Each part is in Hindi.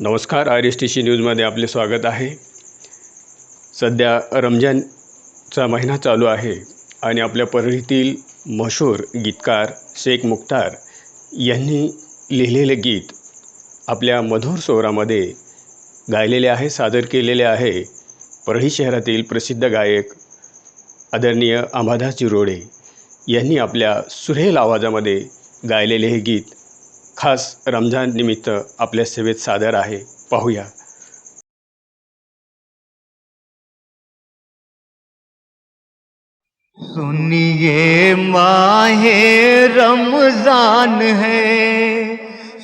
नमस्कार आर एस टी सी न्यूजमध्ये आपले स्वागत आहे. सध्या रमजानचा महिना चालू आहे आणि आपल्या परळीतील मशहूर गीतकार शेख मुख्तार यांनी लिहिलेले गीत आपल्या मधुर स्वरामध्ये गायलेले आहे सादर केलेले आहे. परळी शहरातील प्रसिद्ध गायक आदरणीय अंबादास जिरोडे यांनी आपल्या सुरेल आवाजामध्ये गायलेले हे गीत खास रमज़ान निमित्त आपल्या सेवेत सादर आहे. पाहूया. सुनिए माहे रमज़ान है।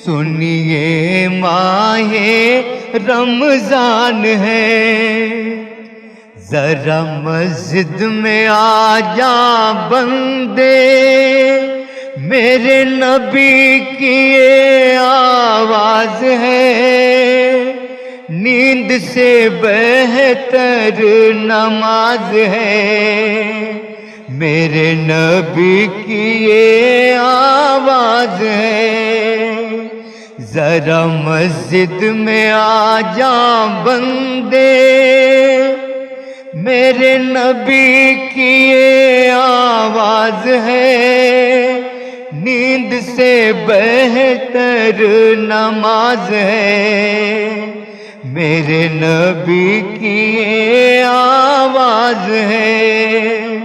सुनिए माहे रमज़ान है। जरा मस्जिद में आ जा बंदे। मेरे नबी की ये आवाज़ है। नींद से बेहतर नमाज़ है। मेरे नबी की ये आवाज़ है। जरा मस्जिद में आ जा बंदे। मेरे नबी की ये आवाज़ है। नींद से बेहतर नमाज़ है। मेरे नबी की ये आवाज़ है।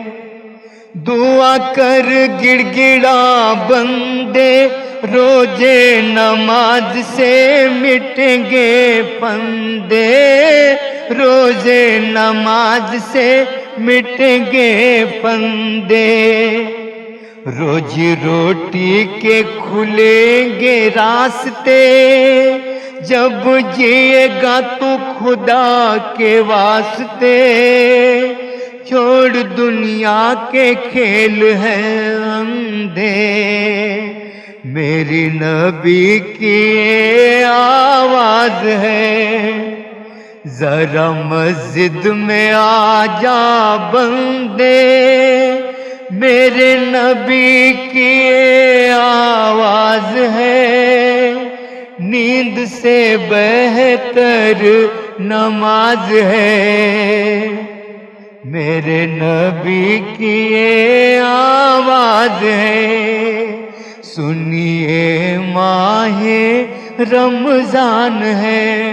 दुआ कर गिड़गिड़ा बंदे, रोज़े नमाज़ से मिटेंगे फंदे, रोज़े नमाज़ से मिटेंगे फंदे। रोजी रोटी के खुलेंगे रास्ते, जब जिएगा तो खुदा के वास्ते। छोड़ दुनिया के खेल है अंधे, मेरी नबी की आवाज़ है। जरा मस्जिद में आ जा बंदे मेरे नबी की आवाज़ है। नींद से बेहतर नमाज़ है। मेरे नबी की ये आवाज़ है। सुनिए माहे रमज़ान है।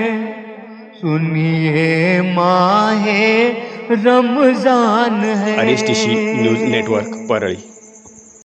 सुनिए माहे रमज़ान है। R S T C news network Parli